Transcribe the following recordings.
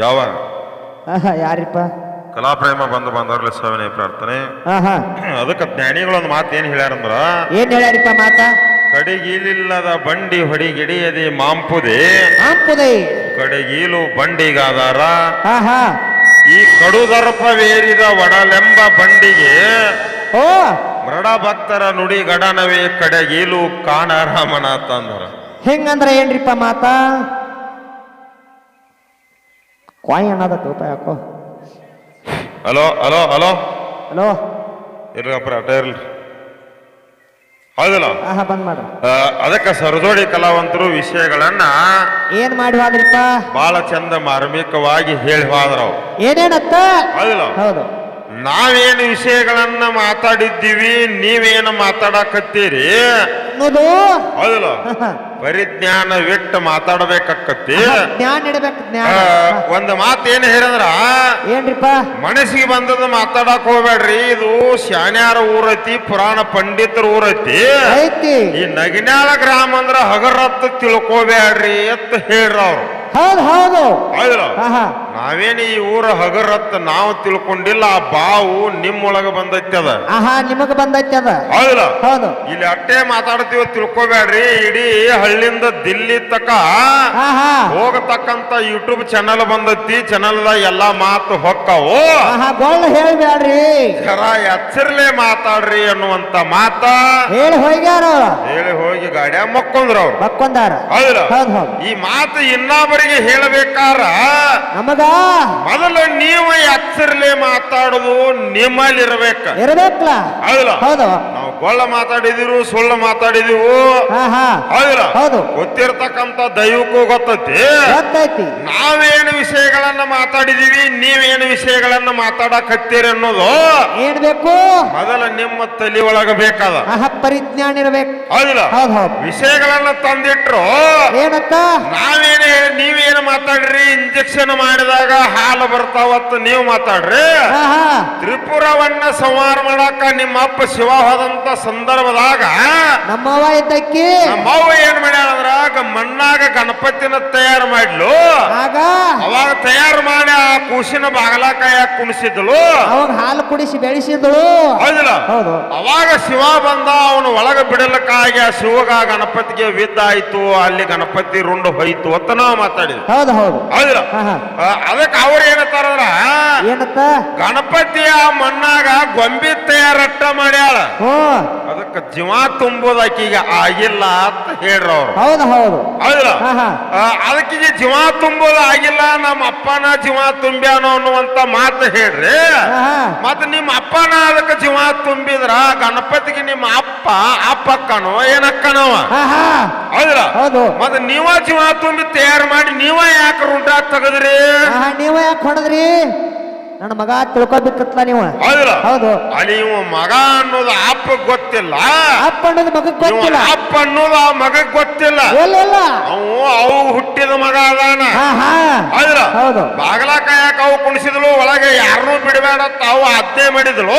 ಯಾವ ಯಾರಿಪ್ಪ? ಕಲಾಪ್ರೇಮ ಬಂದು ಬಂದವ್ರಲ್ಲಿ ಸೇವನೆ ಪ್ರಾರ್ಥನೆ. ಆಹಾ. ಅದಕ್ಕೆ ಜ್ಞಾನಿಗಳೊಂದು ಮಾತು ಏನು ಹೇಳ್ಯಾರಂದ್ರ? ಏನ್ ಹೇಳ್ಯಾರಿಪ್ಪ ಮಾತ? ಕಡೆಗೀಲಿಲ್ಲದ ಬಂಡಿ ಹೊಡಿಗಿಡಿಯದೆ ಮಾಂಪುದೆ. ಮಾಂಪುದೆ. ಕಡೆಗೀಲು ಬಂಡಿಗಾದಾರ. ಆಹಾ. ಈ ಕಡುದರ್ಪವೇರಿದ ಒಡಲೆಂಬ ಬಂಡಿಗೆ. ಓ ಮೃಡ ಭಕ್ತರ ನುಡಿ ಗಡನವೇ ಕಡೆಗೀಲು ಕಾಣರಾಮನ ತಂದರ. ಹೆಂಗಂದ್ರ ಏನ್ರಿಪ್ಪ ಮಾತ? ಕ್ವಾಯ್ ಅನ್ನದ ಟೋಪ ಯಾಕೋ? Hello hello hello? ಹಲೋ? ಇರ್ಲಪ್ಪ ಅಟ ಇರ್ಲಿ ಹೌದಲ್ಲ? ಆಹಾ ಬಂದ್ ಮಾಡ್ರಿ. ಅದಕ್ಕೆ ಸರದೋಡಿ ಕಲಾವಂತರು ವಿಷಯಗಳನ್ನ ಏನ್ ಮಾಡಿ ಹೋದ್ರಿಪ್ಪ? ಬಹಳ ಚಂದ ಮಾರ್ಮಿಕವಾಗಿ ಹೇಳಿ ಏನೇನತ್ತ? ಹೌದಲ್ಲ? ಹೌದು. ನಾವೇನು ವಿಷಯಗಳನ್ನ ಮಾತಾಡಿದ್ದೀವಿ ನೀವೇನು ಮಾತಾಡಕತ್ತೀರಿ? ಹೌದಲ್ಲ? ಆಹಾ. ಪರಿಜ್ಞಾನವಿಟ್ಟು ಮಾತಾಡಬೇಕಾಕತ್ತಿ ಜ್ಞಾನ ಇಡಬೇಕು ಜ್ಞಾನ. ಒಂದು ಮಾತು ಏನು ಹೇಳಿದ್ರ? ಏನ್ರಿಪ್ಪ? ಮನಸ್ಸಿಗೆ ಬಂದದ ಮಾತಾಡಕ್ ಹೋಗ್ಬೇಡ್ರಿ. ಇದು ಶಾನ್ಯಾರ ಊರೈತಿ ಪುರಾಣ ಪಂಡಿತರ ಊರೈತಿ. ಐತಿ. ಈ ನಗಿನ್ಯಾಳ ಗ್ರಾಮ ಅಂದ್ರ ಹಗರತ್ತ ತಿಳ್ಕೋಬೇಡ್ರಿ ಅಂತ ಹೇಳ್ರ ಅವ್ರು. ಹೌದು ಹೌದು. ನಾವೇನು ಈ ಊರ ಹಗರತ್ತ ನಾವು ತಿಳ್ಕೊಂಡಿಲ್ಲ ಆ ಬಾವು ನಿಮ್ಮೊಳಗ ಬಂದೈತಿ ಅದ. ಆಹಾ ನಿಮಗ ಬಂದೈತಿ ಅದ. ಹೌದಲ್ಲ ಹೌದು. ಇಲ್ಲಿ ಅಟ್ಟೆ ಮಾತಾಡ್ತೀವಿ ತಿಳ್ಕೊಬೇಡ್ರಿ ಇಡೀ ಹಳ್ಳಿಯಿಂದ ದಿಲ್ಲಿ ತಕ ಆಹಾ. ಹೋಗತಕ್ಕಂತ ಯೂಟ್ಯೂಬ್ ಚಾನಲ್ ಬಂದೈತಿ ಚಾನಲ್ದಾಗ ಎಲ್ಲಾ ಮಾತು ಹೊಕ್ಕವು. ಆಹಾ ಗೊಳ್ಳ ಹೇಳ್ಬ್ಯಾಡ್ರಿ. ಜರ ಎಚ್ಚರ್ಲೆ ಮಾತಾಡ್ರಿ ಅನ್ನುವಂತ ಮಾತ. ಹೇಳಿ ಹೋಗ್ಯಾರ ಹೇಳಿ ಹೋಗಿ ಗಾಡ್ಯಾಗ ಮಕ್ಕೊಂದ್ರ ಅವ್ರು. ಮಕ್ಕೊಂದಾರ ಹೌದಲ್ಲ ಹೌದ್ ಹೌದು. ಈ ಮಾತು ಇನ್ನೊಬ್ಬರಿಗೆ ಹೇಳಬೇಕಾರ? ನಮಗ ಮೊದಲು ನೀವು ಎಚ್ಚರ್ಲೆ ಮಾತಾಡುದು ನಿಮ್ಮಲ್ಲಿ ಇರಬೇಕು ಹೌದಲ್ಲ? ಹೌದು. ಗೊಳ್ಳ ಮಾತಾಡಿದಿರು ಸುಳ್ಳ ಮಾತಾಡಿದಿವು. ಹೌದಲ್ಲ? ಗೊತ್ತಿರ್ತಕ್ಕಂತ ದೈವಕ್ಕೂ ಗೊತ್ತೈತಿ. ನಾವೇನು ವಿಷಯಗಳನ್ನ ಮಾತಾಡಿದೀವಿ ನೀವೇನು ವಿಷಯಗಳನ್ನ ಮಾತಾಡಕತ್ತೀರಿ ಅನ್ನೋದು ಏನ್ಬೇಕು ಮೊದಲ ನಿಮ್ಮ ತಲೆ ಒಳಗ ಬೇಕಾದ. ಪರಿಜ್ಞಾನ ಇರಬೇಕು. ಹೌದಿಲ್ಲ? ಹೌದ್ ಹೌದು. ವಿಷಯಗಳನ್ನ ತಂದಿಟ್ರು. ಏನತ್ತ ನಾವೇನು ನೀವೇನು ಮಾತಾಡ್ರಿ? ಇಂಜೆಕ್ಷನ್ ಮಾಡಿದಾಗ ಹಾಲು ಬರ್ತಾವತ್ತು ನೀವು ಮಾತಾಡ್ರಿ. ತ್ರಿಪುರವನ್ನ ಸಂಹಾರ ಮಾಡಾಕ ನಿಮ್ಮ ಅಪ್ಪ ಶಿವ ಹೋದಂತ ಸಂದರ್ಭದಾಗ ನಮ್ಮವ್ವ ಇದ್ದಕ್ಕಿ. ನಮ್ಮವ್ವ ಏನ್ ಮಾಡ್ಯಾಳ ಅಂದ್ರ ಮಣ್ಣಾಗ ಗಣಪತಿನ ತಯಾರು ಮಾಡ್ಲು. ಆಗ ಅವಾಗ ತಯಾರು ಮಾಡಿ ಆ ಕೂಸಿನ ಬಾಗಲಕಾಯ ಕುಣಿಸಿದ್ಲು. ಅವಾಗ ಹಾಲು ಕುಡಿಸಿ ಬೆಳೆಸಿದಳು. ಹೌದಿಲ್ಲ? ಹೌದು. ಅವಾಗ ಶಿವ ಬಂದ ಅವನು ಒಳಗ ಬಿಡಲಕ್ಕಾಗಿ ಆ ಶಿವಗ ಗಣಪತಿಗೆ ವಿದ್ದಾಯ್ತು ಅಲ್ಲಿ ಗಣಪತಿ ರುಂಡು ಹೋಯ್ತು ಅಂತ ನಾವು ಮಾತಾಡಿದ್ವಿ. ಹೌದು ಹೌದು. ಹೌದಿಲ್ಲ? ಅದಕ್ಕೆ ಅವ್ರು ಏನತ್ತಾರ ಏನತ್ತ? ಗಣಪತಿಯ ಮಣ್ಣಾಗ ಗೊಂಬಿ ತಯಾರಟ್ಟ ಮಾಡ್ಯಾಳ. ಹ್ಞೂ ಅದಕ್ಕೆ ಜೀವ ತುಂಬೋದಕ್ಕೆ ಆಗಿಲ್ಲ ಅಂತ ಹೇಳ್ರ ಅವ್ರು. ಹೌದು ಹೌದು. ಹೌದಿಲ್ಲ ಅದಕ್ಕಿಗೆ ಜೀವ ತುಂಬೋದು ಆಗಿಲ್ಲ ನಮ್ಮ ಅಪ್ಪನ ಜೀವ ತುಂಬ್ಯಾನೋ ಅನ್ನುವಂತ ಮಾತು ಹೇಳ್ರಿ. ಮತ್ತೆ ಮತ್ತ ನಿಮ್ಮ ಅಪ್ಪನ ಅದಕ್ಕೆ ಜೀವ ತುಂಬಿದ್ರ ಗಣಪತಿಗೆ ನಿಮ್ಮ ಅಪ್ಪ ಅಪ್ಪಕ್ಕನೋ ಏನಕ್ಕನವ? ಹೌದ ಹೌದಿಲ್ಲ ಹೌದು. ಮತ್ತೆ ನೀವ ಜೀವ ತುಂಬಿ ತಯಾರು ಮಾಡಿ ನೀವ ಯಾಕೆ ರುಂಡ ತೆಗದ್ರಿ? ನೀವ ಯಾಕೆ ಹೊಡೆದ್ರಿ? ನನ್ನ ಮಗ ತಿಳ್ಕೊಬೇಕತ್ಲ ನೀವು? ಹೌದಿಲ್ಲ. ಹೌದು. ಅಲ್ಲಿ ಇವ ಮಗ ಅನ್ನೋದು ಅಪ್ಪ ಗೊತ್ತಿಲ್ಲ. ಅಪ್ಪ ಅನ್ನೋದು ಮಗ ಇವ ಗೊತ್ತಿಲ್ಲ. ಅಪ್ಪ ಅನ್ನೋದು ಆ ಮಗ ಗೊತ್ತಿಲ್ಲ. ಇಲ್ಲ ಇಲ್ಲ. ಅವು ಅವು ಹುಟ್ಟಿದ ಮಗ ಅದಾನ. ಹೌದಿಲ್ಲ. ಹೌದು. ಬಾಗಲ ಕಾಯಕ ಅವು ಕುಣಿಸಿದ್ಲು ಒಳಗೆ ಯಾರನ್ನೂ ಬಿಡಬೇಡ ಅಂತ ಅವು ಅದ್ದೆ ಮಾಡಿದ್ಲು.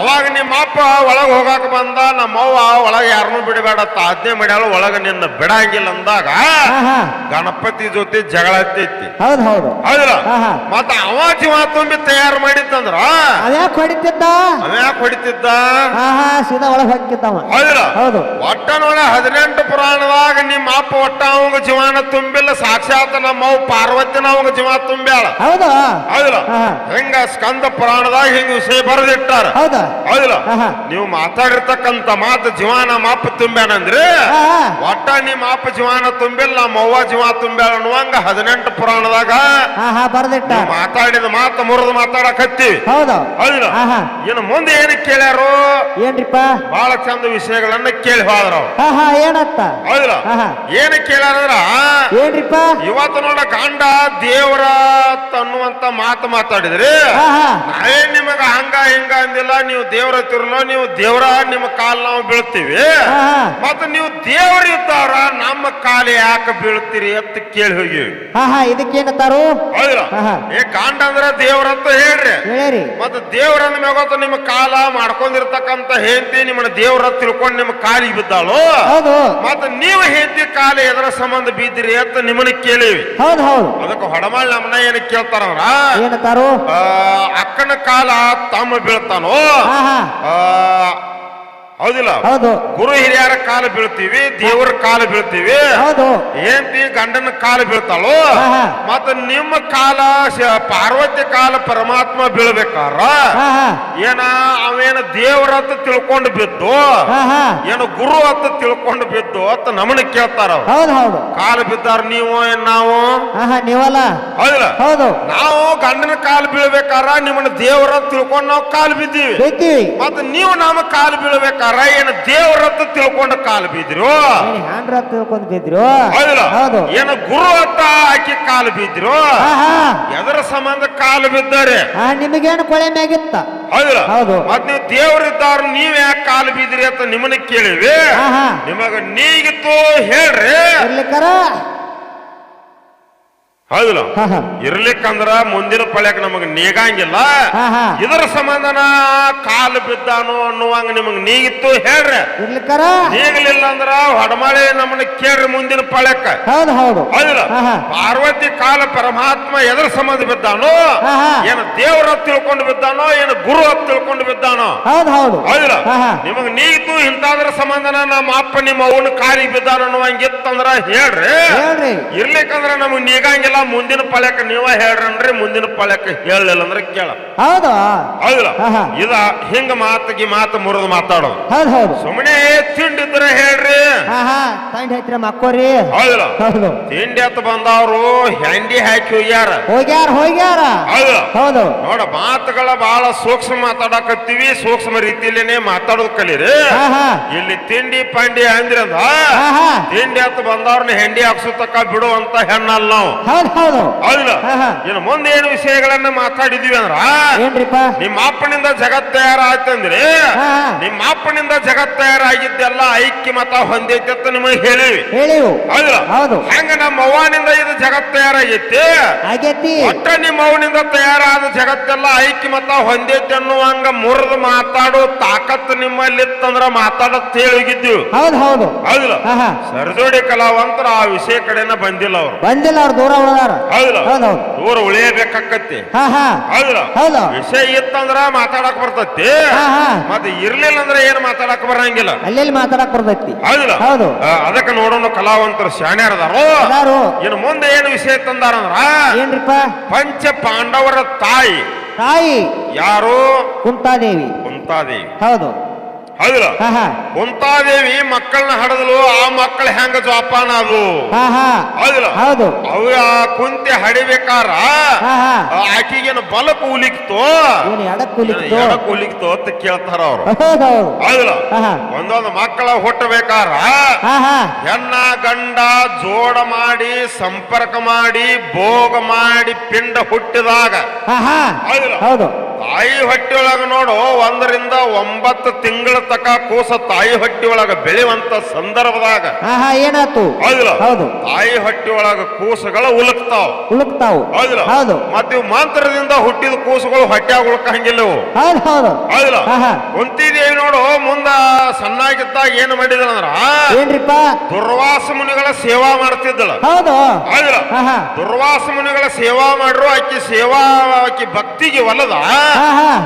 ಅವಾಗ ನಿಮ್ಮ ಅಪ್ಪ ಒಳಗೆ ಹೋಗಾಕ ಬಂದ ನಮ್ಮವ್ವ ಒಳಗೆ ಯಾರನ್ನೂ ಬಿಡಬೇಡ ಅಂತ ಆಜ್ಞೆ ಮಾಡ್ಯಾಳ ಒಳಗೆ ನಿನ್ನ ಬಿಡಂಗಿಲ್ಲ ಅಂದಾಗ ಗಣಪತಿ ಜೊತೆ ಜಗಳ ಹತ್ತೈತಿ ಹೌದು ಹೌದು. ಹೌದಿಲ್ಲ? ಮತ್ತೆ ಮತ್ತ ಅವ ತುಂಬಿ ತಯಾರು ಮಾಡಿತ್ತಂದ್ರ? ಅದ್ಯಾಕೆ ಹೊಡಿತಿದ್ದ? ಅವ್ಯಾಕ್ ಹೊಡಿತಿದ್ದ? ಸೀದಾ ಒಳಗೆ ಹಾಕಿದ್ದವ ಹೌದು. ಒಟ್ಟ ನೋಡ ಹದಿನೆಂಟು ಪುರಾಣದಾಗ ನಿಮ್ಮ ಅಪ್ಪ ಒಟ್ಟ ಅವಂಗ ಜೀವನ ತುಂಬಿಲ್ಲ ಸಾಕ್ಷಾತ್ ನಮ್ಮ ಅವ್ ಪಾರ್ವತಿನ ಅವಂಗ ಜೀವ ತುಂಬ್ಯಾಳ. ಹೌದು. ಹೌದಿಲ್ಲ ಆಹಾ. ಹೆಂಗ ಸ್ಕಂದ ಪುರಾಣದಾಗ ಹಿಂಗ ವಿಷಯ ಬರೆದಿಟ್ಟಾರ. ಹೌದಾ. ಹೌದಿಲ್ಲ ಆಹಾ. ನೀವು ಮಾತಾಡಿರ್ತಕ್ಕಂತ ಮಾತು ಜೀವ ನಮ್ಮ ಅಪ್ಪ ತುಂಬ್ಯಾನಂದ್ರಿ ಒಟ್ಟ ನಿಮ್ಮ ಅಪ್ಪ ಜೀವನ ತುಂಬಿಲ್ಲ ನಮ್ಮ ಅವ್ವ ಜೀವ ತುಂಬ್ಯಾಳ ಅನ್ನುವಂಗ ಹದಿನೆಂಟು ಪುರಾಣದಾಗ ಬರ್ದಿಟ್ಟ ನೀವು ಮಾತಾಡಿದ ಮಾತು ಮುರಿದು ಮಾತಾಡಕತ್ತೀವಿ ಹೌದು. ಹೌದಿಲ್ಲ ಆಹಾ. ಇನ್ನು ಮುಂದೆ ಏನು ಕೇಳ್ಯಾರು? ಏನ್ರಿಪ್ಪ? ಬಹಳ ಚಂದ ವಿಷಯಗಳನ್ನ ಕೇಳಿ ಹೋದ್ರ. ಅವ್ರು ಏನತ್ತ? ಹೌದಿಲ್ಲ ಆಹಾ. ಏನು ಕೇಳ್ಯಾರಂದ್ರ ಏನ್ರಿಪ್ಪ? ಇವತ್ತು ನೋಡ ಗಂಡ ದೇವರ ಅನ್ನುವಂತ ಮಾತು ಮಾತಾಡಿದ್ರಿ. ಹಾ ನಾವೇನ್ ನಿಮಗ ಹಂಗ ಹಿಂಗ ಅಂದಿಲ್ಲ ನೀವು ದೇವ್ರ ತಿರ್ಲೋ ನೀವು ದೇವ್ರ ನಿಮ್ಮ ಕಾಲ್ ನಾವು ಬೀಳ್ತೀವಿ. ಹಾ ಹಾ ಮತ್ತ ನೀವು ದೇವರ ಇದ್ದಾರ ನಮ್ಮ ಕಾಲ ಯಾಕೆ ಬೀಳ್ತೀರಿ ಅಂತ ಕೇಳಿ ಹೋಗಿ ಹಾ ಹಾ ಇದಕ್ಕೇನತ್ತಾರು ಹೌದಿಲ್ಲ. ಏ ಕಾಂಡ ಅಂದ್ರ ದೇವ್ರ ಅಂತ ಹೇಳ್ರಿ. ಮತ್ತ ದೇವ್ರ ಅಂದ ಮ್ಯಾಗೊತ್ತ ನಿಮ್ಮ ಕಾಲ ಮಾಡ್ಕೊಂಡಿರ್ತಕ್ಕಂತ ಹೆಂಡತಿ ನಿಮ್ಮನ್ನ ದೇವ್ರ ತಿಳ್ಕೊಂಡು ನಿಮ್ಮ ಕಾಲಿಗೆ ಬಿದ್ದಾಳು? ಹೌದು. ಮತ್ತ ನೀವು ಹೆಂಡತಿ ಕಾಲ ಎದರ ಸಂಬಂಧ ಬಿದ್ದಿರಿ ಅಂತ ನಿಮ್ಮನ್ನ ಕೇಳಿವಿ. ಹೌದು ಹೌದು. ಅದಕ್ಕೆ ಹೊಡಮಾಳ್ ನಮ್ಮನ್ನ ಏನ್ ಕೇಳ್ತಾರ ಅಕ್ಕನ ಕಾಲ ತಮ್ಮ ಬೀಳ್ತಾನೋ? ಹೌದಿಲ್ಲ? ಹೌದು. ಗುರು ಹಿರಿಯರ ಕಾಲ ಬೀಳ್ತೀವಿ ದೇವರ ಕಾಲ ಬೀಳ್ತೀವಿ. ಹೌದು. ಗಂಡನ ಕಾಲ ಬೀಳ್ತಾಳೋ. ಮತ್ತ ನಿಮ್ಮ ಕಾಲ ಪಾರ್ವತಿ ಕಾಲ ಪರಮಾತ್ಮ ಬೀಳ್ಬೇಕಾರ? ಏನ ಅವೇನ ದೇವರ ಅಂತ ತಿಳ್ಕೊಂಡು ಬಿದ್ದು ಏನ ಗುರು ಅಂತ ತಿಳ್ಕೊಂಡು ಬಿದ್ದು ಅಂತ ನಮನ ಕೇಳ್ತಾರ ಕಾಲ ಬಿದ್ದಾರ ನೀವು ಏನ್ ನಾವು? ನೀವಲ್ಲ? ಹೌದಿಲ್ಲ? ಹೌದು. ನಾವು ಗಂಡನ ಕಾಲ ಬೀಳ್ಬೇಕಾರ ನಿಮ್ಮನ್ನ ದೇವರ ತಿಳ್ಕೊಂಡು ನಾವು ಕಾಲು ಬಿದ್ದೀವಿ. ಮತ್ತ ನೀವು ನಮ್ಮ ಕಾಲು ಬೀಳ್ಬೇಕಾರ ಏನು ದೇವರ ಅಂತ ತಿಳ್ಕೊಂಡ ಕಾಲು ಬಿದ್ರು? ಏನ್ ಹ್ಯಾಂಡ್ರ ತಿಳ್ಕೊಂಡ್ ಬಿದ್ರು? ಹೌದು. ಏನು ಗುರು ಅಂತ ಹಾಕಿ ಕಾಲು ಬಿದ್ರು? ಎದರ ಸಂಬಂಧ ಕಾಲು ಬಿದ್ದಾರೆ? ನಿಮಗೇನು ಕೊಳೆ ಮ್ಯಾಗಿತ್ತ? ಹೌದಿಲ್ಲ. ಹೌದು. ಮತ್ ನೀವು ದೇವರಿದ್ದಾರ ನೀವ್ ಯಾಕೆ ಕಾಲು ಬಿದ್ರಿ ಅಂತ ನಿಮ್ಮನ್ನ ಕೇಳಿವಿ ನಿಮಗ ನೀಗಿತ್ತು ಹೇಳ್ರಿ. ಹೌದಿಲ್ಲ? ಇರ್ಲಿಕ್ಕಂದ್ರ ಮುಂದಿನ ಪಳ್ಯಾಕ ನಮಗ್ ನೀಗಂಗಿಲ್ಲ. ಇದ್ರ ಸಂಬಂಧನ ಕಾಲು ಬಿದ್ದಾನು ಅನ್ನುವಂಗ ನಿಮಗ್ ನೀಗಿತ್ತು ಹೇಳ್ರಿ. ನೀಗ್ಲಿಲ್ಲ ಅಂದ್ರ ಹೊಡಮಳೆ ನಮ್ಮನ್ನ ಕೇಳ್ರಿ ಮುಂದಿನ ಪಳ್ಯಾಕ. ಹೌದಲ್ಲ? ಪಾರ್ವತಿ ಕಾಲ ಪರಮಾತ್ಮ ಎದರ ಸಂಬಂಧ ಬಿದ್ದಾನೋ ಏನು ದೇವರ ತಿಳ್ಕೊಂಡು ಬಿದ್ದಾನೋ ಏನು ಗುರು ಅಂತ ತಿಳ್ಕೊಂಡು ಬಿದ್ದಾನೋ? ಹೌದು ಹೌದು. ಹೌದಿಲ್ಲ? ಹಾ ಹಾ. ನಿಮಗ್ ನೀತು ಇಂತಾದ್ರ ಸಂಬಂಧನ ನಮ್ಮ ಅಪ್ಪ ನಿಮ್ಮ ಅವನ ಕಾಲಿಗೆ ಬಿದ್ದಾನ ಅನ್ನುವಂಗಿತ್ತಂದ್ರ ಹೇಳ್ರಿ. ಹೇಳ್ರಿ. ಇರ್ಲಿಕ್ಕಂದ್ರ ನಮಗ್ ನೀಗಂಗಿಲ್ಲ ಮುಂದಿನ ಪಳ್ಯಕ್ಕೆ ನೀವ ಹೇಳ್ರನ್ರಿ ಮುಂದಿನ ಪಳ್ಯಕ್ಕೆ ಹೇಳಲಿಲ್ಲ ಅಂದ್ರೆ ಕೇಳ. ಹೌದು. ಹೌದಿಲ್ಲ? ಹಾ, ಹಾ. ಇದ ಹಿಂಗ ಮಾತಿಗೆ ಮಾತು ಮುರಿದು ಮಾತಾಡೋದು ಹೌದು ಹೌದು. ಸುಮ್ಮನೆ ತಿಂಡಿದ್ರೆ ಹೇಳ್ರಿ. ಹಾ ಹಾ. ತಂಡ ಐತ್ರಿ ಮಕ್ಕೋರಿ. ಹೌದಿಲ್ಲ? ಹೌದು. ತಿಂಡಿ ಅತ್ ಬಂದವರು ಹೆಂಡಿ ಹಾಕಿ ಹೋಗ್ಯಾರ. ಹೋಗ್ಯಾರ ಹೋಗ್ಯಾರ. ಹೌದಿಲ್ಲ? ಹೌದು. ನೋಡ ಮಾತುಗಳ ಬಹಳ ಸೂಕ್ಷ್ಮ ಮಾತಾಡಕತ್ತೀವಿ ಸೂಕ್ಷ್ಮ ರೀತಿಯಲ್ಲೇನೆ ಮಾತಾಡೋದು ಕಲೀರಿ. ಇಲ್ಲಿ ತಿಂಡಿ ಪಾಂಡಿ ಅಂದ್ರೆ ಹಾ ಹಾ ತಿಂಡಿ ಅಂತ ಬಂದವ್ರನ್ನ ಹೆಂಡಿ ಹಾಕ್ಸುತ್ತಕ್ಕ ಬಿಡುವಂತ ಹೆಣ್ಣಲ್ಲ ನಾವು. ಹೌದು ಇನ್ನು ಮುಂದೆ ಏನು ವಿಷಯಗಳನ್ನ ಮಾತಾಡಿದೀವಿ ಅಂದ್ರ ನಿಮ್ಮ ಅಪ್ಪನಿಂದ ಜಗತ್ ತಯಾರಾಯ್ತಂದ್ರೆ ನಿಮ್ಮ ಅಪ್ಪನಿಂದ ಜಗತ್ ತಯಾರಾಗಿದ್ದೆಲ್ಲ ಐಕ್ಯ ಮತ ಹೊಂದೈತೆ ಅಂತ ನಿಮಗೆ ಹೇಳಿವಿ. ಹೌದು. ಹಂಗ ನಮ್ಮ ಅವ್ವನಿಂದ ಇದು ಜಗತ್ ತಯಾರಾಗೈತಿ? ಒಟ್ಟ ನಿಮ್ಮ ಅವನಿಂದ ತಯಾರಾದ ಜಗತ್ತೆಲ್ಲ ಐಕ್ಯ ಮತ ಹೊಂದೈತಿ ಅನ್ನುವಂಗ ಮುರಿದು ಮಾತಾಡೋ ತಾಕತ್ ನಿಮ್ಮಲ್ಲಿತ್ತಂದ್ರ ಮಾತಾಡತ್ ಹೇಳಿಗಿದ್ದೀವಿ. ಹೌದು ಹೌದು. ಹೌದಿಲ್ಲ? ಸರ್ಜೋಡಿ ಕಲಾವಂತರ ಆ ವಿಷಯ ಕಡೆನ ಬಂದಿಲ್ಲ ಅವ್ರು. ಬಂದಿಲ್ಲ ಅವ್ರು ದೂರ ಉಳದಾರ. ಹೌದಿಲ್ಲ? ಹೌದು ಹೌದು. ದೂರ ಉಳಿಯಬೇಕಾಕತ್ತಿ. ಹೌದಿಲ್ಲ? ಹೌದು. ವಿಷಯ ಇತ್ತಂದ್ರ ಮಾತಾಡಕ್ ಬರ್ತತಿ. ಮತ್ತೆ ಇರ್ಲಿಲ್ಲ ಅಂದ್ರೆ ಏನ್ ಮಾತಾಡಕ್ ಬರಂಗಿಲ್ಲ. ಅಲ್ಲೆಲ್ಲಿ ಮಾತಾಡಕ್ ಬರ್ತೈತಿ. ಹೌದಿಲ್ಲ? ಹೌದು. ಅದಕ್ಕೆ ನೋಡೋಣ ಕಲಾವಂತರ ಶಾಣ್ಯಾರದಾರೋ? ಇನ್ನು ಮುಂದೆ ಏನು ವಿಷಯ ತಂದಾರಂದ್ರ? ಏನ್ರಿಪ್ಪ? ಪಂಚ ಪಾಂಡವರ ತಾಯಿ. ತಾಯಿ ಯಾರು? ಕುಂತಾದೇವಿ. ಕುಂತಾದೇವಿ. ಹೌದು. ಹೌದಿಲ್ಲ? ಹಾ ಹಾ. ಕುಂತಾದೇವಿ ಮಕ್ಕಳನ್ನ ಹಡದಲು ಆ ಮಕ್ಕಳ ಹೆಂಗ ಜೋಪಾನ ಅದು? ಹಾ ಹಾ. ಹೌದಿಲ್ಲ? ಹೌದು. ಅವ ಆ ಕುಂತಿ ಹಡಿಬೇಕಾರ? ಹಾ ಹಾ. ಆ ಆಕಿಗೇನು ಬಲ ಕೂಲಿಕ್ತೋ? ಏನು ಎಡಕ್ ಕೂಲಿಕ್ತು? ಎಡ ಕೂಲಿಕ್ತೋ ಅಂತ ಕೇಳ್ತಾರ ಅವ್ರು. ಹೌದು ಹೌದು. ಹೌದಿಲ್ಲ? ಹಾ ಹಾ. ಒಂದೊಂದು ಮಕ್ಕಳ ಹುಟ್ಟಬೇಕಾರ? ಹಾ ಹಾ. ಹೆಣ್ಣ ಗಂಡ ಜೋಡ ಮಾಡಿ ಸಂಪರ್ಕ ಮಾಡಿ ಭೋಗ ಮಾಡಿ ಪಿಂಡ ಹುಟ್ಟಿದಾಗ? ಹಾ ಹಾ. ಹೌದಿಲ್ಲ? ಹೌದು. ತಾಯಿ ಹೊಟ್ಟೆಯೊಳಗ ನೋಡು ಒಂದರಿಂದ ಒಂಬತ್ತು ತಿಂಗಳ ತಕ ಕೂಸ ತಾಯಿ ಹೊಟ್ಟೆಯೊಳಗ ಬೆಳೆಯುವಂತ ಸಂದರ್ಭದಾಗ. ಏನಾಯ್ತು? ಹೌದು. ತಾಯಿ ಹೊಟ್ಟೆಯೊಳಗ ಕೂಸುಗಳು ಉಲುಕ್ತಾವ. ಉಳುಕ್ತಾವು ಹೌದಿಲ್ಲ? ಹೌದು. ಮತ್ತ ಮಂತ್ರದಿಂದ ಹುಟ್ಟಿದ ಕೂಸುಗಳು ಹೊಟ್ಟ್ಯಾಗ ಉಳ್ಕಂಗಿಲ್ಲ ಹೌದು ಹೌದು. ಹೌದಿಲ್ಲ? ಕುಂತಿದೇವಿ ನೋಡು ಮುಂದ ಸಣ್ಣಾಗಿದ್ದಾಗ ಏನ್ ಮಾಡಿದ್ರು ಅಂದ್ರ ಏನ್ರಿಪ್ಪ? ದುರ್ವಾಸ ಮುನಿಗಳ ಸೇವಾ ಮಾಡ್ತಿದ್ದಳ. ಹೌದು. ಹೌದಿಲ್ಲ? ದುರ್ವಾಸ ಮುನಿಗಳ ಸೇವಾ ಮಾಡ್ರು ಆಕಿ ಸೇವಾ ಆಕಿ ಭಕ್ತಿಗೆ ಹಾ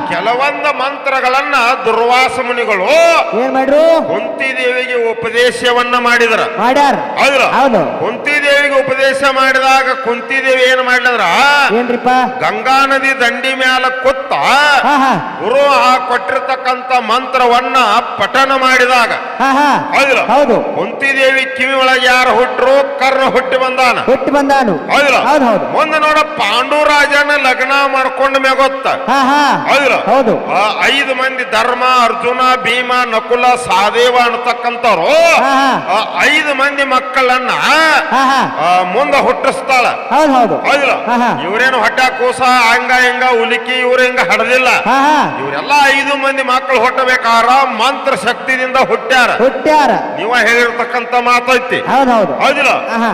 ಕೆಲವೊಂದ ಮಂತ್ರಗಳನ್ನ ದುರ್ವಾಸ ಮುನಿಗಳು ಏನ್ ಮಾಡ್ರು? ಕುಂತಿದೇವಿಗೆ ಉಪದೇಶವನ್ನ ಮಾಡಿದ್ರ. ಮಾಡ್ಯಾರ. ಹೌದು. ಕುಂತಿದೇವಿಗೆ ಉಪದೇಶ ಮಾಡಿದಾಗ ಕುಂತಿದೇವಿ ಏನ್ ಮಾಡ್ಲದ್ರ? ಏನ್ರಿಪ್ಪ? ಗಂಗಾ ನದಿ ದಂಡಿ ಮ್ಯಾಲ ಕೊತ್ತ ಗುರು ಆ ಕೊಟ್ಟಿರ್ತಕ್ಕಂತ ಮಂತ್ರವನ್ನ ಪಠನ ಮಾಡಿದಾಗ. ಹೌದು. ಕುಂತಿದೇವಿ ಕಿವಿ ಒಳಗೆ ಯಾರು ಹುಟ್ರು? ಕರ್ಣ ಹುಟ್ಟಿ ಬಂದಾನ. ಹುಟ್ಟಿ ಬಂದಾನು. ಮುಂದೆ ನೋಡ ಪಾಂಡುರಾಜನ ಲಗ್ನ ಮಾಡ್ಕೊಂಡ ಮ್ಯಾಗೊತ್ತ. ಹೌದು. ಐದು ಮಂದಿ ಧರ್ಮ ಅರ್ಜುನ ಭೀಮ ನಕುಲ ಸಾದೇವ ಅನ್ನತಕ್ಕಂಥವ್ರು. ಐದು ಮಂದಿ ಮಕ್ಕಳನ್ನ ಮುಂದ ಹುಟ್ಟಿಸ್ತಾಳ. ಹೌದು ಹೌದು. ಹೌದಿಲ್ಲ ಹಾ, ಹಾ. ಇವ್ರೇನು ಹೊಟ್ಟ ಕೂಸ ಹಂಗ ಹಿಂಗ ಉಲಿಕಿ ಇವ್ರ ಹಿಂಗ ಹಡದಿಲ್ಲ. ಹಾ ಹಾ. ಇವರೆಲ್ಲ ಐದು ಮಂದಿ ಮಕ್ಕಳು ಹುಟ್ಟಬೇಕಾರ ಮಂತ್ರ ಶಕ್ತಿದಿಂದ ಹುಟ್ಟ್ಯಾರ. ಹುಟ್ಟ್ಯಾರ. ನೀವ ಹೇಳಿರ್ತಕ್ಕಂತ ಮಾತೈತಿ. ಹೌದು ಹೌದು. ಹೌದಿಲ್ಲ.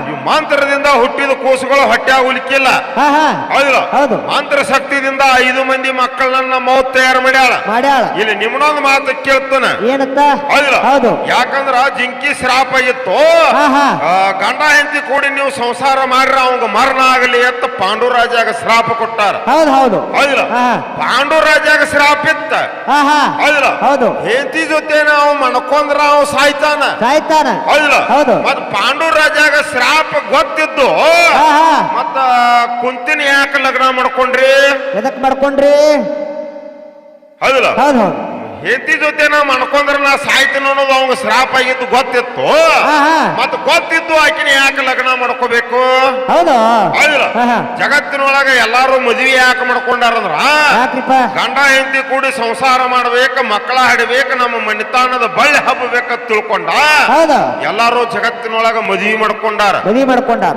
ಈ ಮಂತ್ರದಿಂದ ಹುಟ್ಟಿದ ಕೂಸುಗಳು ಹೊಟ್ಟೆ ಉಲಿಕಿಲ್ಲ. ಹಾ ಹಾ. ಹೌದಿಲ್ಲ? ಹೌದು. ಮಂತ್ರ ಶಕ್ತಿದಿಂದ ಐದು ಮಂದಿ ಮಕ್ಕಳನ್ನ ಮೌತ್ ತಯಾರು ಮಾಡ್ಯಾಳ. ಮಾಡ್ಯಾಳ. ಇಲ್ಲಿ ನಿಮ್ಮನೊಂದು ಮಾತು ಕೇಳ್ತಾನ. ಏನತ್ತ? ಹೌದಿಲ್ಲ? ಹೌದು. ಯಾಕಂದ್ರ ಜಿಂಕಿ ಶ್ರಾಪ ಇತ್ತು ಹಾ ಹಾ. ಆ, ಗಂಡ ಹೆಂಡತಿ ಕೂಡಿ ನೀವು ಸಂಸಾರ ಮಾಡ್ರ ಅವಂಗ ಮರಣ ಆಗಲಿ ಅಂತ ಪಾಂಡುರಾಜಾಗ ಶ್ರಾಪ ಕೊಟ್ಟಾರ. ಹೌದು ಹೌದು. ಹೌದಿಲ್ಲ? ಪಾಂಡುರಾಜಾಗ ಶ್ರಾಪ ಇತ್ತ? ಹೌದಿಲ್ಲ? ಹೌದು. ಹೆಂಡತಿ ಜೊತೆ ನಾವು ಮಣ್ಕೊಂಡ್ರ ಅವ್ ಸಾಯ್ತಾನ? ಸಾಯ್ತಾನ. ಹೌದಿಲ್ಲ? ಹೌದು. ಮತ್ ಪಾಂಡುರಾಜಾಗ ಶ್ರಾಪ ಗೊತ್ತಿದ್ದು ಮತ್ತ ಕುಂತಿನ ಯಾಕೆ ಲಗ್ನ ಮಾಡ್ಕೊಂಡ್ರಿ? ಎದಕ್ ಮಾಡ್ಕೊಂಡ್ರಿ? ಹೌದಿಲ್ಲ? ಹೌದು ಹೌದು. ಹೆಂಡತಿ ಜೊತೆ ನಾ ಮಾಡ್ಕೊಂಡ್ರ ನಾ ಸಾಯ್ತೀನಿ ಅನ್ನೋದು ಅವಂಗ ಶ್ರಾಪ ಆಗಿದ್ದು ಗೊತ್ತಿತ್ತು. ಮತ್ ಗೊತ್ತಿದ್ದು ಆಕಿನ ಯಾಕೆ ಲಗ್ನ ಮಾಡ್ಕೋಬೇಕು? ಜಗತ್ತಿನೊಳಗ ಎಲ್ಲಾರು ಮದ್ವಿ ಯಾಕೆ ಮಾಡ್ಕೊಂಡಾರಂದ್ರ? ಗಂಡ ಹೆಂಡತಿ ಕೂಡಿ ಸಂಸಾರ ಮಾಡ್ಬೇಕು ಮಕ್ಕಳ ಹಡಿಬೇಕು ನಮ್ಮ ಮಣಿತಾನದ ಬಳ್ಳಿ ಹಬ್ಬಬೇಕಂತ ತಿಳ್ಕೊಂಡ. ಎಲ್ಲಾರು ಜಗತ್ತಿನೊಳಗ ಮದ್ವಿ ಮಾಡ್ಕೊಂಡಾರ. ಮದುವೆ ಮಾಡ್ಕೊಂಡಾರ.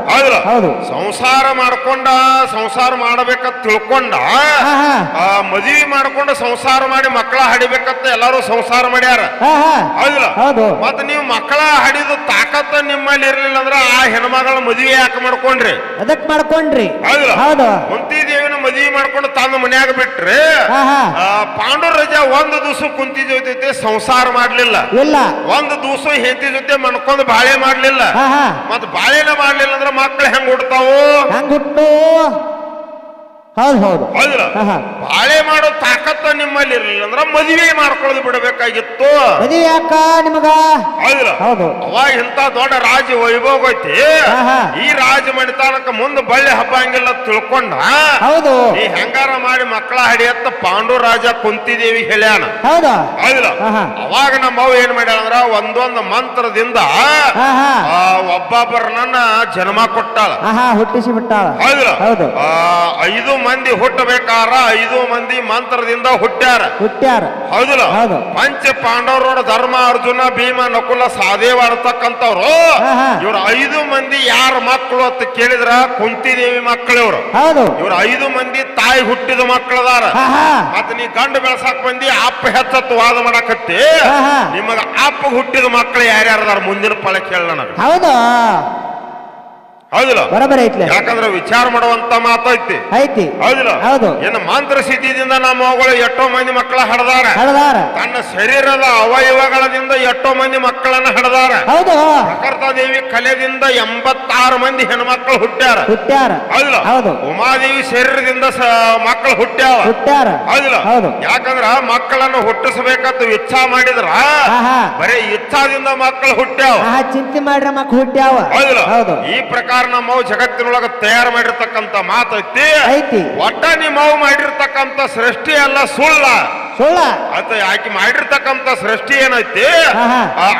ಹೌದು. ಸಂಸಾರ ಮಾಡ್ಕೊಂಡ ಸಂಸಾರ ಮಾಡ್ಬೇಕ ತಿಳ್ಕೊಂಡ ಮದ್ವಿ ಮಾಡ್ಕೊಂಡು ಸಂಸಾರ ಮಾಡಿ ಮಕ್ಕಳ ಹಡಿಬೇಕಂತ ಎಲ್ಲಾರು ಸಂಸಾರ ಮಾಡ್ಯಾರ. ಹಾ ಹಾ. ಹೌದಿಲ್ಲ? ಹೌದು. ಮತ್ ನೀವು ಮಕ್ಕಳ ಹಡಿದು ತಾಕತ್ತ ನಿಮ್ಮಲ್ಲಿ ಇರ್ಲಿಲ್ಲ ಅಂದ್ರ ಆ ಹೆಣ್ಮಗಳ ಮದುವೆ ಯಾಕೆ ಮಾಡ್ಕೊಂಡ್ರಿ? ಅದಕ್ಕೆ ಮಾಡ್ಕೊಂಡ್ರಿ. ಹೌದಿಲ್ಲ? ಹೌದು. ಕುಂತಿ ದೇವಿನ ಮದುವೆ ಮಾಡ್ಕೊಂಡು ತನ್ನ ಮನ್ಯಾಗ ಬಿಟ್ರಿ ಹಾ ಹಾ. ಆ, ಪಾಂಡು ರಜ ಒಂದು ದಿವಸ ಕುಂತಿ ಜೊತೆ ಸಂಸಾರ ಮಾಡ್ಲಿಲ್ಲ. ಇಲ್ಲ. ಒಂದು ದಿವಸ ಹೆಂಡತಿ ಜೊತೆ ಮನ್ಕೊಂಡ್ ಬಾಳೆ ಮಾಡ್ಲಿಲ್ಲ. ಹಾ ಹಾ. ಮತ್ ಬಾಳೆನ ಮಾಡ್ಲಿಲ್ಲ ಅಂದ್ರ ಮಕ್ಳು ಹೆಂಗ್ ಹುಡ್ತಾವು ಹಂಗ ಹುಟ್ಟು ಹೌದು ಹೌದಿಲ್ಲ? ಬಾಳೆ ಮಾಡೋ ತಾಕತ್ತ ನಿಮ್ಮಲ್ಲಿ ಇರಲಿಲ್ಲ ಅಂದ್ರ ಮದುವೆ ಮಾಡ್ಕೊಳ್ಳೋದು ಬಿಡಬೇಕಾಗಿತ್ತು. ಮದುವೆ ಯಾಕ ನಿಮಗ? ಹೌದಿಲ್ಲ? ಹೌದು. ಅವಾಗ ಇಂತ ದೊಡ್ಡ ರಾಜ ವೈಭೋಗ ಐತಿ. ಈ ರಾಜ ಮಣಿತಾನಕ ಮುಂದೆ ಬಳ್ಳಿ ಹಬ್ಬ ಹಂಗಿಲ್ಲ ತಿಳ್ಕೊಂಡ. ಹೌದು. ಈ ಹೆಂಗಾರ ಮಾಡಿ ಮಕ್ಕಳ ಹಡಿಯತ್ತ ಪಾಂಡು ರಾಜ ಕುಂತಿದೇವಿ ಹೇಳ್ಯಾನ. ಹೌದು. ಹೌದಿಲ್ಲ. ಅವಾಗ ನಮ್ಮ ಅವ್ ಏನ್ ಮಾಡ್ಯಾಳ ಅಂದ್ರ ಒಂದೊಂದು ಮಂತ್ರದಿಂದ ಒಬ್ಬೊಬ್ಬರನ್ನ ಜನ್ಮ ಕೊಟ್ಟಾಳ. ಹುಟ್ಟಿಸಿ ಬಿಟ್ಟಾಳ. ಹೌದಿಲ್ಲ? ಹೌದು. ಐದು ಮಂದಿ ಹುಟ್ಟಬೇಕಾರ ಐದು ಮಂದಿ ಮಂತ್ರದಿಂದ ಹುಟ್ಟ್ಯಾರ. ಹುಟ್ಟ್ಯಾರ. ಹೌದಲ್ಲ? ಹೌದು. ಪಂಚ ಪಾಂಡವರೋಡ ಧರ್ಮ ಅರ್ಜುನ ಭೀಮ ನಕುಲ ಸಹದೇವ ಅಂತಕ್ಕಂಥವ್ರು ಹಾ, ಹಾ. ಇವ್ರ ಐದು ಮಂದಿ ಯಾರ ಮಕ್ಕಳು ಅಂತ ಕೇಳಿದ್ರ ಕುಂತಿದೇವಿ ಮಕ್ಕಳು ಇವ್ರು ಹೌದು. ಇವ್ರ ಐದು ಮಂದಿ ತಾಯಿ ಹುಟ್ಟಿದ ಮಕ್ಕಳದಾರ. ಹಾ ಹಾ. ಮತ್ ನೀ ಗಂಡು ಬೆಳ್ಸಾಕ್ ಬಂದಿ ಅಪ್ಪ ಹೆಚ್ಚತ್ತು ವಾದ ಮಾಡಕತ್ತಿ. ಹಾ, ಹಾ. ನಿಮಗ ಅಪ್ಪ ಹುಟ್ಟಿದ ಮಕ್ಕಳು ಯಾರ್ಯಾರದಾರ ಮುಂದಿನ ಫಲ ಕೇಳ ನನಗ. ಹೌದು. ಹೌದಿಲ್ಲ? ಬರಬರ ಐತ್ಲೆ. ಯಾಕಂದ್ರ ವಿಚಾರ ಮಾಡುವಂತ ಮಾತೈತಿ. ಐತಿ. ಹೌದಿಲ್ಲ? ಹೌದು. ಏನು ಮಂತ್ರ ಸಿದ್ಧಿದಿಂದ ನಮ್ಮ ಮಗಳು ಎಷ್ಟೋ ಮಂದಿ ಮಕ್ಕಳ ಹಡದಾರ. ಹಡದಾರ. ತನ್ನ ಶರೀರದ ಅವಯವಗಳಿಂದ ಎಷ್ಟೋ ಮಂದಿ ಮಕ್ಕಳನ್ನ ಹಡದಾರ. ಹೌದು. ಪ್ರಕೃತ ದೇವಿ ಕಲೆದಿಂದ ಎಂಬತ್ತಾರು ಮಂದಿ ಹೆಣ್ಮಕ್ಳು ಹುಟ್ಟ್ಯಾರ. ಹುಟ್ಟ್ಯಾರ. ಹೌದಿಲ್ಲ? ಹೌದು. ಉಮಾದೇವಿ ಶರೀರದಿಂದ ಮಕ್ಕಳು ಹುಟ್ಟ್ಯಾವ. ಹುಟ್ಟ್ಯಾರ. ಹೌದಿಲ್ಲ? ಹೌದು. ಯಾಕಂದ್ರ ಮಕ್ಕಳನ್ನು ಹುಟ್ಟಿಸಬೇಕಂತ ಇಚ್ಛಾ ಮಾಡಿದ್ರ. ಬರೀ ಇಚ್ಛಾದಿಂದ ಮಕ್ಕಳು ಹುಟ್ಟ್ಯಾವ. ಚಿಂತೆ ಮಾಡ್ರ ಮಕ್ಕಳು ಹುಟ್ಟ್ಯಾವ. ಹೌದಿಲ್ಲ? ಹೌದು. ಈ ಪ್ರಕಾರ ನಮ್ಮವು ಜಗತ್ತಿನೊಳಗ ತಯಾರು ಮಾಡಿರ್ತಕ್ಕಂತ ಮಾತೈತಿ. ಒಟ್ಟ ನಿಮ್ಮವು ಮಾಡಿರ್ತಕ್ಕಂತ ಸೃಷ್ಟಿ ಅಲ್ಲ ಸುಳ್ಳ. ಸುಳ್ಳ. ಅತ ಆಕಿ ಮಾಡಿರ್ತಕ್ಕಂತ ಸೃಷ್ಟಿ ಏನೈತಿ?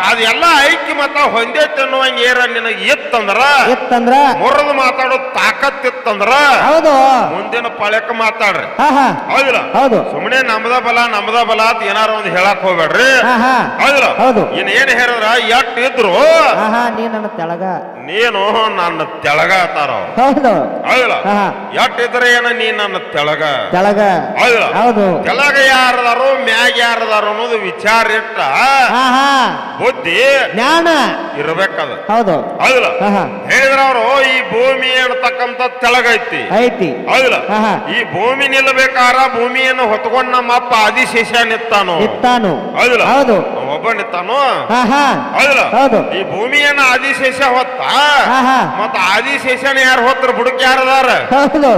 ಅದೆಲ್ಲ ಐಕ್ಯ ಮತ ಹೊಂದೈತಿ ಅನ್ನುವಂಗ ಏರ ನಿನಗೆ ಇತ್ತಂದ್ರ? ಇತ್ತಂದ್ರ? ಮುರಿದು ಮಾತಾಡೋ ತಾಕತ್ ಇತ್ತಂದ್ರ? ಹೌದು. ಮುಂದಿನ ಪಳಕ ಮಾತಾಡ್ರಿ. ಹೌದಿಲ್ಲ? ಹೌದು. ಸುಮ್ಮನೆ ನಮ್ದ ಬಲ ನಮ್ದ ಬಲ ಅಂತ ಏನಾರ ಒಂದು ಹೇಳಕ್ ಹೋಗ್ಬೇಡ್ರಿ. ಹೌದಿಲ್ಲ? ಹೌದು. ಇನ್ ಏನ್ ಹೇಳಿದ್ರ? ಎಟ್ ಇದ್ರು? ನೀ ನನ್ನ ತೆಳಗ. ನೀನು ನನ್ನ ತೆಳಗ ಅತಾರ. ಹೌದು. ಹೌದಿಲ್ಲ? ಎಟ್ ಇದ್ರೆ ಏನ ನೀ ನನ್ನ ತೆಳಗ? ತೆಳಗ. ಹೌದಿಲ್ಲ? ಹೌದು. ತೆಳಗ ಯಾರದಾರೋ ಮ್ಯಾಗ ಯಾರದಾರೋ ಅನ್ನೋದು ವಿಚಾರ ಇಟ್ಟ. ಹಾ ಹಾ. ಬುದ್ಧಿ ಜ್ಞಾನ. ಇರಬೇಕದ. ಹೌದು. ಹೌದಿಲ್ಲ? ಹೇಳಿದ್ರ ಅವರು ಈ ಭೂಮಿ ಅನ್ನತಕ್ಕಂತ ತೆಳಗೈತಿ. ಐತಿ. ಹೌದಿಲ್ಲ? ಈ ಭೂಮಿ ನಿಲ್ಲಬೇಕಾರ ಭೂಮಿಯನ್ನು ಹೊತ್ಕೊಂಡ ನಮ್ಮ ಅಪ್ಪ ಆದಿಶೇಷ ನಿತ್ತಾನು? ಇತ್ತಾನು ಹೌದಿಲ್ಲ? ಹೌದು. ಅವ ಒಬ್ಬ ನಿತ್ತಾನು? ಹಾ ಹಾ. ಹೌದಿಲ್ಲ? ಹೌದು. ಈ ಭೂಮಿಯನ್ನ ಆದಿಶೇಷ ಹೊತ್ತ? ಮತ್ತ ಆದಿ ಮತ್ತ ಆದಿಶೇಷನ ಯಾರು ಹೊತ್ರ? ಬುಡಕ್ ಯಾರದಾರ ಹೌದು.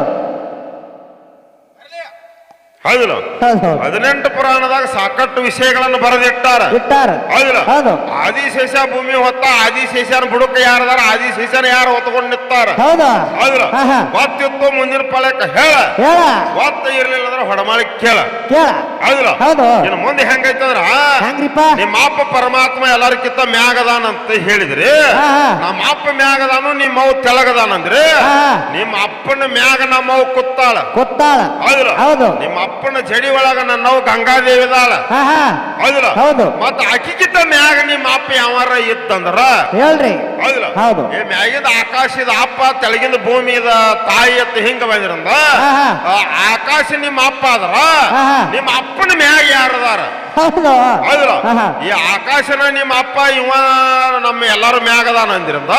ಹೌದಿಲ್ಲ? ಹೌದು. ಹೌದು ಹದಿನೆಂಟು ಪುರಾಣದಾಗ ಸಾಕಷ್ಟು ವಿಷಯಗಳನ್ನು ಬರೆದಿಟ್ಟಾರ. ಇಟ್ಟಾರ. ಹೌದಿಲ್ಲ? ಹೌದು. ಆದಿಶೇಷ ಭೂಮಿ ಹೊತ್ತ ಆದಿಶೇಷನ ಬುಡಕ ಯಾರದಾರ ಆದಿಶೇಷನ ಯಾರು ಹೊತ್ಕೊಂಡು ನಿಂತಾರ? ಹೌದು. ಹೌದಿಲ್ಲ? ಗೊತ್ತಿತ್ತು ಮುಂದಿನ ಪಳಕ ಹೇಳ. ಹೇಳ. ಗೊತ್ತ ಇರ್ಲಿಲ್ಲ ಅಂದ್ರೆ ಹೊಡಮಾಳಿ ಕೇಳ. ಕೇಳ. ಹೌದಿಲ್ಲ? ಹೌದು. ಇನ್ನು ಮುಂದೆ ಹೆಂಗೈತಂದ್ರ? ಹೆಂಗ್ರಿಪ್ಪ ನಿಮ್ಮ ಅಪ್ಪ ಪರಮಾತ್ಮ ಎಲ್ಲರಿಗಿಂತ ಮ್ಯಾಗದಾನ ಅಂತ ಹೇಳಿದ್ರಿ. ನಮ್ಮ ಅಪ್ಪ ಮ್ಯಾಗದಾನು ನಿಮ್ಮ ಅವ್ ತೆಳಗದಾನಂದ್ರಿ. ನಿಮ್ಮ ಅಪ್ಪನ ಮ್ಯಾಗ ನಮ್ಮ ಅವ್ ಕುತ್ತಾಳ. ಕುತ್ತಾಳ. ಹೌದಿಲ್ಲ? ಹೌದು. ನಿಮ್ಮ ಅಪ್ಪನ ಜಡಿ ಒಳಗ ನನ್ನ ಗಂಗಾದೇವಿ ಇದಾಳ ಹೌದಿಲ್ಲ? ಹೌದು. ಮತ್ತ ಅಕ್ಕಿಗಿಂತ ಮ್ಯಾಗ ನಿಮ್ಮ ಅಪ್ಪ ಯಾವಾರ ಇತ್ತಂದ್ರ? ಹೇಳ್ರಿ. ಹೌದಿಲ್ಲ? ಹೌದು. ಏ ಮ್ಯಾಗಿಂದ ಆಕಾಶದ ಅಪ್ಪ ತೆಳಗಿಂದ ಭೂಮಿ ಇದ ತಾಯಿ ಅಂತ ಹಿಂಗ ಬಂದ್ರಂದ. ಆಕಾಶ ನಿಮ್ಮ ಅಪ್ಪ ಹಾ. ನಿಮ್ಮ ಅಪ್ಪನ ಮ್ಯಾಗ ಯಾರದಾರ ಹೌದಿಲ್ಲ. ಈ ಆಕಾಶನ ನಿಮ್ಮ ಅಪ್ಪ ಇವ ನಮ್ಮ ಎಲ್ಲಾರು ಮ್ಯಾಗದಾನ ಅಂದಿರಂದ.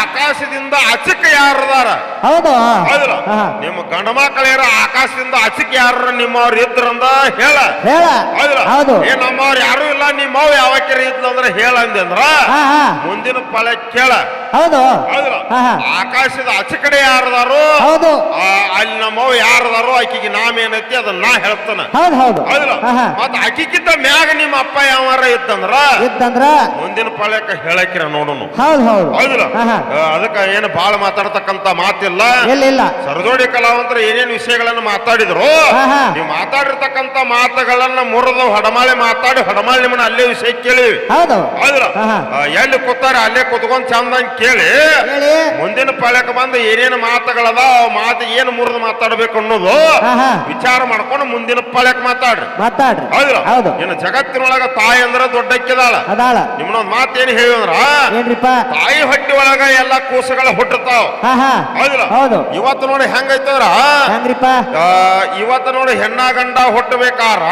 ಆಕಾಶದಿಂದ ಅಚಕ್ಕ ಯಾರದಾರ ಹೌದು. ಹೌದಿಲ್ಲ ಹಾ, ಹಾ. ನಿಮ್ಮ ಗಂಡ ಮಕ್ಕಳೇರ ಆಕಾಶದಿಂದ ಅಚಕ್ ಯಾರ ನಿಮ್ಮವ್ರ ಇದ್ರಂದ ಹೇಳ. ಹೇಳ. ಹೌದಿಲ್ಲ ಹೌದು. ಏ ನಮ್ಮವ್ರ ಯಾರು ಇಲ್ಲ ನಿಮ್ಮವ್ ಯಾವಕ್ಕಿರ ಇದ್ಲ ಅಂದ್ರೆ ಹೇಳ ಅಂದೆ ಅಂದ್ರ ಹಾ ಹಾ. ಮುಂದಿನ ಪಳೆ ಕೇಳ. ಹೌದು. ಹೌದಿಲ್ಲ ಹಾ, ಹಾ. ಆಕಾಶದ ಅಚಿಕಡೆ ಕಡೆ ಯಾರದಾರು ಹೌದು. ಆ, ಅಲ್ಲಿ ನಮ್ಮವ್ ಯಾರದಾರು ಆಕಿಗೆ ನಾಮ ಏನೈತಿ ಅದನ್ನ ನಾ ಹೇಳ್ತಾನ. ಹೌದು ಹೌದು. ಹೌದಿಲ್ಲ ಹಾ, ಹಾ. ಮತ್ತ ಆಕಿಗಿಂತ ಮ್ಯಾಗ ನಿಮ್ಮ ಅಪ್ಪ ಯಾವಾರ ಇತ್ತಂದ್ರ ಇತ್ತಂದ್ರ ಮುಂದಿನ ಪಾಳ್ಯಕ್ಕ ಹೇಳಕ್ಕಿರ ನೋಡುನು. ಹೌದು ಹೌದು. ಹೌದಿಲ್ಲ ಹಾ, ಹಾ. ಆ, ಅದಕ್ಕ ಏನು ಬಾಳ ಮಾತಾಡ್ತಕ್ಕಂತ ಮಾತಿಲ್ಲ. ಇಲ್ಲ. ಇಲ್ಲ ಕಲಾವಂತರ ಏನೇನು ವಿಷಯಗಳನ್ನ ಮಾತಾಡಿದ್ರು. ನೀವು ಮಾತಾಡಿರ್ತಕ್ಕಂತ ಮಾತುಗಳನ್ನ ಮುರಿದು ಹಡಮಾಳಿ ಮಾತಾಡಿ ಹಡಮಾಳಿ ನಿಮ್ಮನ್ನ ಅಲ್ಲೇ ವಿಷಯ ಕೇಳಿ. ಹೌದು. ಎಲ್ಲಿ ಕೂತಾರ ಅಲ್ಲೇ ಕುತ್ಕೊಂಡ್ ಚಂದಂಗ್ ಕೇಳಿ. ಮುಂದಿನ ಪಾಳ್ಯಕ್ಕೆ ಬಂದು ಏನೇನು ಮಾತುಗಳದ ಮಾತು ಏನು ಮುರಿದು ಮಾತಾಡ್ಬೇಕು ಅನ್ನೋದು. ವಿಚಾರ ಮಾಡ್ಕೊಂಡು ಮುಂದಿನ ಪಾಳ್ಯಕ್ಕೆ ಮಾತಾಡ್ರಿ. ಮಾತಾಡ್ರಿ. ಹೌದು. ಇನ್ನು ಜಗತ್ತಿನೊಳಗ ತಾಯಿ ಅಂದ್ರ ದೊಡ್ಡಕ್ಕಿದಾಳ. ಅದಾಳ. ನಿಮ್ಮನೊಂದ್ ಮಾತೇನು ಹೇಳಿದ್ರ ತಾಯಿ ಹೊಟ್ಟಿ ಒಳಗ ಎಲ್ಲಾ ಕೂಸುಗಳು ಹುಟ್ಟುತ್ತಾವ ಹಾ ಹಾ. ಹೌದಿಲ್ಲ ಹೌದು. ಇವತ್ತು ನೋಡಿ ಹೆಂಗೈತಂದ್ರ? ಹೆಂಗ್ರಿಪ್ಪ? ಆ, ಇವತ್ತು ನೋಡಿ ಹೆಣ್ಣ ಗಂಡ ಹುಟ್ಟಬೇಕಾರ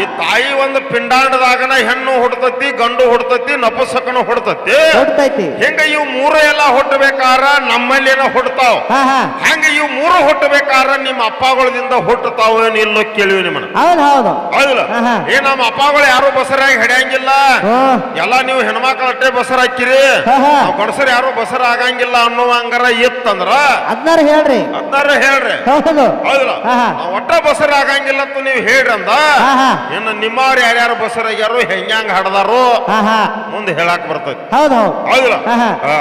ಈ ತಾಯಿ ಒಂದು ಪಿಂಡಾಂಡದಾಗನ ಹೆಣ್ಣು ಹುಡ್ತತಿ ಗಂಡು ಹುಡ್ತತಿ ನಪುಸಕನು ಹುಡ್ತತಿ ಹೆಂಗ ಇವು ಮೂರು ಎಲ್ಲ ಹುಟ್ಟಬೇಕಾರ ನಮ್ಮಲ್ಲೇನ ಏನೋ ಹಾ ಹಾ. ಇವ್ ಮೂರು ಹುಟ್ಟಬೇಕಾರ ನಿಮ್ಮ ಅಪ್ಪಗಳಿಂದ ಹುಟ್ಟತಾವ ಇಲ್ಲೋ ಕೇಳಿವಿ ನಿಮ್ಮನ್ನ. ಹೌದು ಹೌದು. ಹೌದಿಲ್ಲ. ಏ ನಮ್ಮ ಅಪ್ಪಗಳು ಯಾರು ಬಸರಾಗಿ ಹಿಡಿಯಂಗಿಲ್ಲ. ಎಲ್ಲ ನೀವು ಹೆಣ್ಮಕ್ಳ ಅಟ್ಟೆ ಬಸರ ಹಾಕಿರಿ ಗಂಡಸರು ಯಾರು ಬಸರ ಆಗಂಗಿಲ್ಲ ಅನ್ನೋ ಹಂಗಾರ ಇತ್ತಂದ್ರ ಅದ್ನಾರ ಹೇಳ್ರಿ. ಅದ್ನಾರ ಹೇಳ್ರಿ. ಹೌದು. ಒಟ್ಟ ಬಸರ ಆಗಂಗಿಲ್ಲ ಅಂತ ನೀವು ಹೇಳ್ರಂದ? ಇನ್ನು ನಿಮ್ಮವ್ರು ಯಾರ್ಯಾರು ಬಸರಾಗ್ಯಾರು ಹೆಂಗ್ಯಾಂಗ ಹಡದಾರು ಮುಂದೆ ಹೇಳಾಕ ಬರ್ತೈತಿ. ಹೌದು ಹೌದು. ಹೌದಿಲ್ಲ?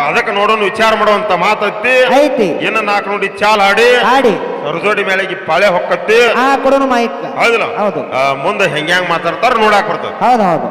ಅದಕ್ಕೆ ನೋಡೋಣ ವಿಚಾರ ಮಾಡುವಂತ ಮಾತೈತಿ. ಐತಿ. ಇನ್ನು ನಾಲ್ಕು ನೋಡಿ ಚಾಲ್ ಹಾಡಿ. ಆಡಿ ರಜೋಡಿ ಮೇಲೆಗೆ ಪಾಳೆ ಹೊಕ್ಕತ್ತಿ. ಕೊಡೋನು ಹೌದಿಲ್ಲ? ಹೌದು. ಮುಂದೆ ಹೆಂಗ್ಯಾಂಗ್ ಮಾತಾಡ್ತಾರ ನೋಡಾಕ್ ಬರ್ತೈತಿ. ಹೌದು ಹೌದು.